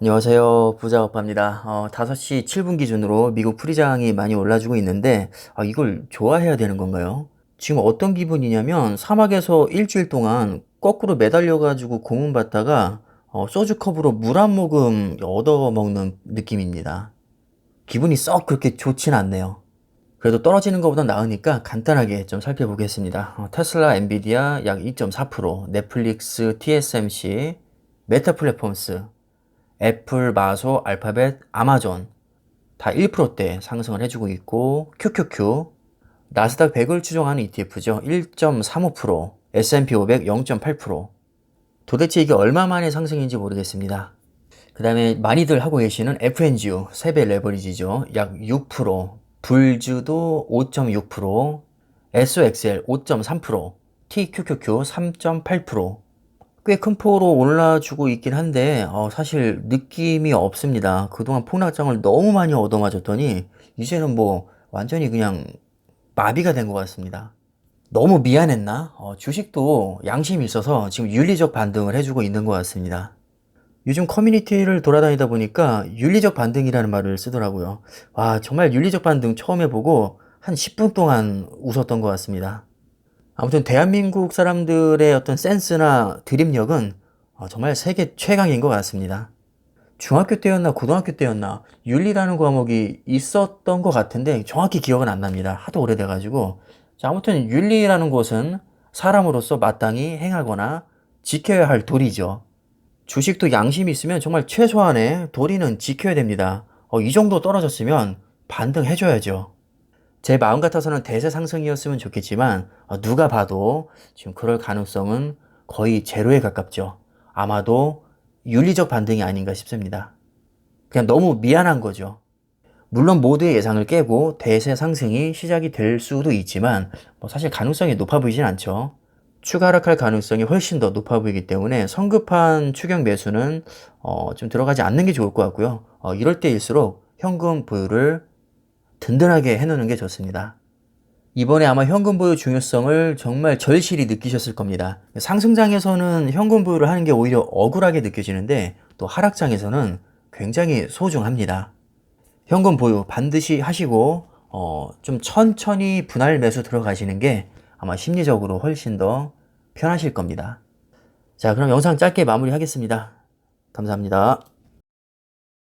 안녕하세요. 부자오빠입니다. 어, 5시 7분 기준으로 미국 프리장이 많이 올라주고 있는데, 아, 이걸 좋아해야 되는 건가요? 지금 어떤 기분이냐면, 사막에서 일주일 동안 거꾸로 매달려가지고 고문받다가, 어, 소주컵으로 물 한 모금 얻어먹는 느낌입니다. 기분이 썩 그렇게 좋진 않네요. 그래도 떨어지는 것보다 나으니까 간단하게 좀 살펴보겠습니다. 어, 테슬라, 엔비디아 약 2.4%, 넷플릭스, TSMC, 메타 플랫폼스, 애플, 마소, 알파벳, 아마존 다 1%대 상승을 해주고 있고 QQQ 나스닥 100을 추종하는 ETF죠. 1.35% S&P 500 0.8% 도대체 이게 얼마 만의 상승인지 모르겠습니다. 그 다음에 많이들 하고 계시는 FNGU 세배 레버리지죠. 약 6% 불주도 5.6% SOXL 5.3% TQQQ 3.8% 꽤 큰 폭으로 올라주고 있긴 한데 어, 사실 느낌이 없습니다. 그동안 폭락장을 너무 많이 얻어맞았더니 이제는 뭐 완전히 그냥 마비가 된 것 같습니다. 너무 미안했나? 어, 주식도 양심이 있어서 지금 윤리적 반등을 해주고 있는 것 같습니다. 요즘 커뮤니티를 돌아다니다 보니까 윤리적 반등이라는 말을 쓰더라고요. 와, 정말 윤리적 반등 처음 해보고 한 10분 동안 웃었던 것 같습니다. 아무튼 대한민국 사람들의 어떤 센스나 드립력은 어, 정말 세계 최강인 것 같습니다. 중학교 때였나 고등학교 때였나 윤리라는 과목이 있었던 것 같은데 정확히 기억은 안 납니다. 하도 오래돼가지고. 자, 아무튼 윤리라는 것은 사람으로서 마땅히 행하거나 지켜야 할 도리죠. 주식도 양심이 있으면 정말 최소한의 도리는 지켜야 됩니다. 어, 이 정도 떨어졌으면 반등해줘야죠. 제 마음 같아서는 대세 상승이었으면 좋겠지만 어, 누가 봐도 지금 그럴 가능성은 거의 제로에 가깝죠. 아마도 윤리적 반등이 아닌가 싶습니다. 그냥 너무 미안한 거죠. 물론 모두의 예상을 깨고 대세 상승이 시작이 될 수도 있지만 뭐 사실 가능성이 높아 보이진 않죠. 추가 하락할 가능성이 훨씬 더 높아 보이기 때문에 성급한 추격 매수는 어, 좀 들어가지 않는 게 좋을 것 같고요. 어, 이럴 때일수록 현금 보유를 든든하게 해놓는 게 좋습니다. 이번에 아마 현금 보유 중요성을 정말 절실히 느끼셨을 겁니다. 상승장에서는 현금 보유를 하는 게 오히려 억울하게 느껴지는데 또 하락장에서는 굉장히 소중합니다. 현금 보유 반드시 하시고 어, 좀 천천히 분할 매수 들어가시는 게 아마 심리적으로 훨씬 더 편하실 겁니다. 자, 그럼 영상 짧게 마무리하겠습니다. 감사합니다.